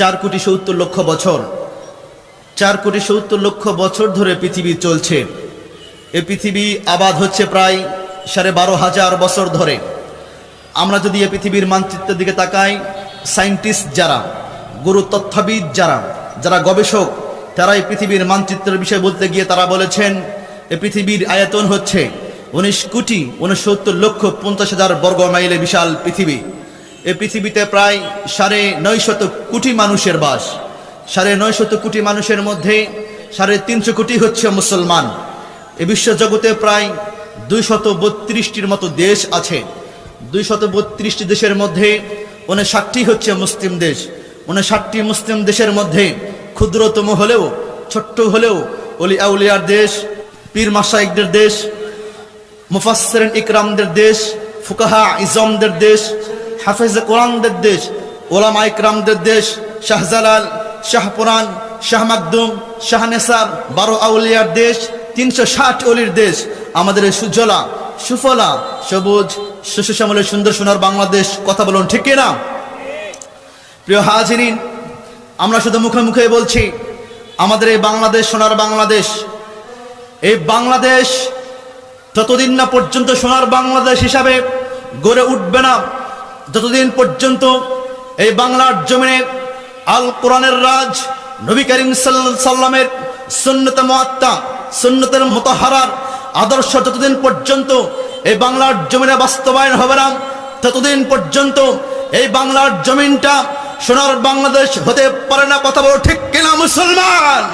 চার কোটি সত্তর লক্ষ বছর। চার কোটি সত্তর লক্ষ বছর ধরে পৃথিবী চলছে। এ পৃথিবী আবাদ হচ্ছে প্রায় সাড়ে বারো হাজার বছর ধরে। আমরা যদি এ পৃথিবীর মানচিত্রের দিকে তাকাই, সায়েন্টিস্ট যারা, গুরু তথ্যবিদ যারা যারা গবেষক, তারা এই পৃথিবীর মানচিত্রের বিষয়ে বলতে গিয়ে তারা বলেছেন, এ পৃথিবীর আয়তন হচ্ছে উনিশ কোটি উনসত্তর লক্ষ পঞ্চাশ হাজার বর্গ মাইলে বিশাল পৃথিবী। এ পৃথিবীতে প্রায় সাড়ে নয় শত কোটি মানুষের বাস। সাড়ে নয় শত কোটি মানুষের মধ্যে সাড়ে তিনশো কোটি হচ্ছে মুসলমান। এ বিশ্ব জগতে প্রায় দুই শত বত্রিশটির মতো দেশ আছে। দুই শত বত্রিশটি দেশের মধ্যে উনষাটটি হচ্ছে মুসলিম দেশ। উনষাটটি মুসলিম দেশের মধ্যে ক্ষুদ্রতম হলেও, ছোট্ট হলেও অলি আউলিয়ার দেশ, পীর মাসাইকদের দেশ, মুফাসসিরিন ইকরামদের দেশ, ফুকাহা ইজমদের দেশ হাফেজ কোরআনদের দেশ, ওলামা ইকরামদের দেশ, শাহজালাল শাহপুরান শাহ মাকদুম শাহনেসার বারো আউলিয়ার দেশ, তিনশো ষাট অলির দেশ, আমাদের সুজলা, সুফলা, সবুজ সুশ্যামলের সুন্দর সোনার বাংলাদেশ, কথা বলুন ঠিক কিনা? প্রিয় হাজিরিন, আমরা শুধু মুখে মুখে বলছি, আমাদের এই বাংলাদেশ সোনার বাংলাদেশ, এই বাংলাদেশ যতদিন না পর্যন্ত সোনার বাংলাদেশ হিসাবে গড়ে উঠবে না। যতদিন পর্যন্ত এই বাংলার জমিনে আল কোরআনের রাজ, নবী করিম সাল্লামের সুন্নত মহাত্মা সুন্নতের মতহারার আদর্শ যতদিন পর্যন্ত এই বাংলার জমিনে বাস্তবায়ন হবে না, ততদিন পর্যন্ত এই বাংলার জমিনটা সোনার বাংলাদেশ হতে পারে না, কথা বলো ঠিক কিনা মুসলমান?